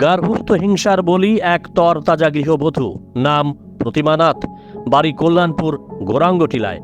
গার্হস্থ হিংসার বলি এক তর তাজা গৃহবধূ, নাম প্রতিমানাথ, বাড়ি কল্যাণপুর, গোরাঙ্গটিলায়।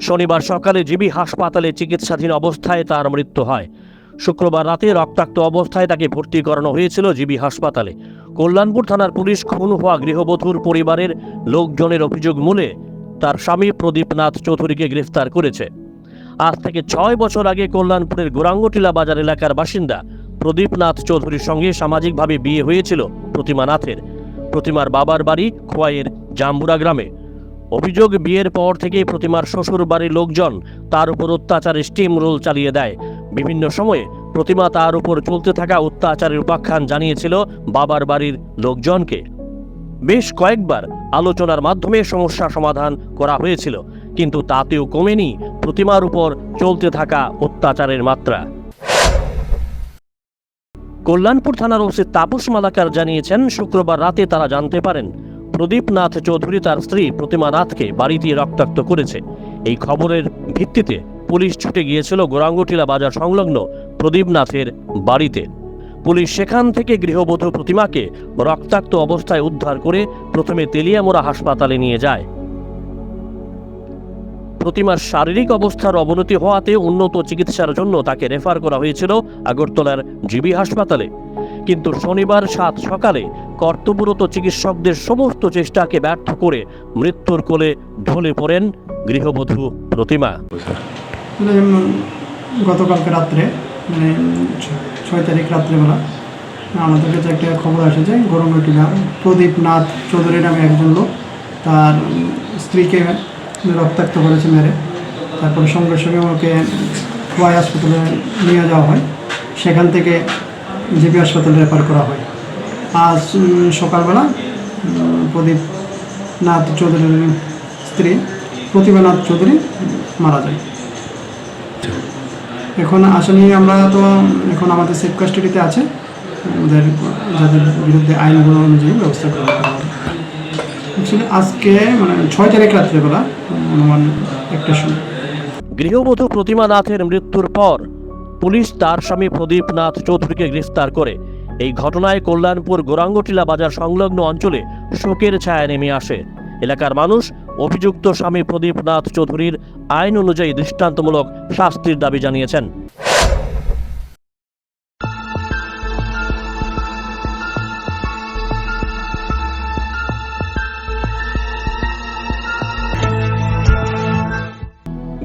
শনিবার সকালে জিবি হাসপাতালে চিকিৎসাধীন অবস্থায় তার মৃত্যু হয়। শুক্রবার রাতে রক্তাক্ত অবস্থায় তাকে ভর্তি করানো হয়েছিল জিবি হাসপাতালে। কল্যাণপুর থানার পুলিশ খুন হওয়া গৃহবধূর পরিবারের লোকজনের অভিযোগ মূলে তার স্বামী প্রদীপনাথ চৌধুরীকে গ্রেফতার করেছে। আজ থেকে ছয় বছর আগে কল্যাণপুরের গোরাঙ্গটিলা বাজার এলাকার বাসিন্দা প্রদীপনাথ চৌধুরীর সঙ্গে সামাজিকভাবে বিয়ে হয়েছিল প্রতিমা নাথের। প্রতিমার বাবার বাড়ি খোয়াইয়ের জাম্বুরা গ্রামে। অভিযোগ বিয়ের পর থেকেই প্রতিমার শ্বশুর বাড়ির লোকজন তার উপর অত্যাচারের স্টিম রোল চালিয়ে দেয়। বিভিন্ন সময়ে প্রতিমা তার উপর চলতে থাকা অত্যাচারের উপাখ্যান জানিয়েছিল বাবার বাড়ির লোকজনকে। বেশ কয়েকবার আলোচনার মাধ্যমে সমস্যা সমাধান করা হয়েছিল, কিন্তু তাতেও কমেনি প্রতিমার উপর চলতে থাকা অত্যাচারের মাত্রা। কল্যাণপুর থানার ওসি তাপস মালাকার জানিয়েছেন, শুক্রবার রাতে তারা জানতে পারেন প্রদীপ নাথ চৌধুরী তার স্ত্রী প্রতিমা নাথকে বাড়িতে রক্তাক্ত করেছে। এই খবরের ভিত্তিতে পুলিশ ছুটে গিয়েছিল গোরাঙ্গটিলা বাজার সংলগ্ন প্রদীপ নাথের বাড়িতে। পুলিশ সেখান থেকে গৃহবধূ প্রতিমাকে রক্তাক্ত অবস্থায় উদ্ধার করে প্রথমে তেলিয়ামোড়া হাসপাতালে নিয়ে যায়। প্রতিমার শারীরিক অবস্থার অবনতি হওয়াতে উন্নত চিকিৎসার জন্য তাকে রেফার করা হয়েছিল আগরতলার জিবি হাসপাতালে। কিন্তু শনিবার সাত সকালে কর্তব্যরত চিকিৎসকদের সমস্ত চেষ্টাকে ব্যর্থ করে মৃত্যুর কোলে ঢলে পড়েন গৃহবধূ প্রতিমা। গতকালকে রাত্রে মানে ছয় তারিখ রাত্রেবেলা, আমাদের কাছে একটা খবর আসে যে গরমটিলা প্রদীপ নাথ চৌধুরী নামে একজন লোক তার স্ত্রীকে রক্তাক্ত করেছে মেরে। তারপরে সঙ্গে সঙ্গে ওকে খোয়াই হাসপাতালে নিয়ে যাওয়া হয়। সেখান থেকে জিপি হাসপাতালে রেফার করা হয়। আজ সকালবেলা প্রদীপ নাথ চৌধুরীর স্ত্রী প্রতিভা নাথ চৌধুরী মারা যায়। এখন আসামি আমরা তো, এখন আমাদের সেফ কাস্টাডিতে আছে। ওদের, যাদের বিরুদ্ধে আইনগুলো অনুযায়ী ব্যবস্থা করা হবে অ্যাকচুয়ালি আজকে মানে ছয় তারিখ রাত্রেবেলা অনুমান সময়। গৃহবধূ প্রতিমা নাথের মৃত্যুর পর পুলিশ তার স্বামী প্রদীপ নাথ চৌধুরীকে গ্রেফতার করে। এই ঘটনায় কল্যাণপুর গোরাঙ্গটিলা বাজার সংলগ্ন অঞ্চলে শোকের ছায়া নেমে আসে। এলাকার মানুষ অভিযুক্ত স্বামী প্রদীপ নাথ চৌধুরীর আইন অনুযায়ী দৃষ্টান্তমূলক শাস্তির দাবি জানিয়েছেন।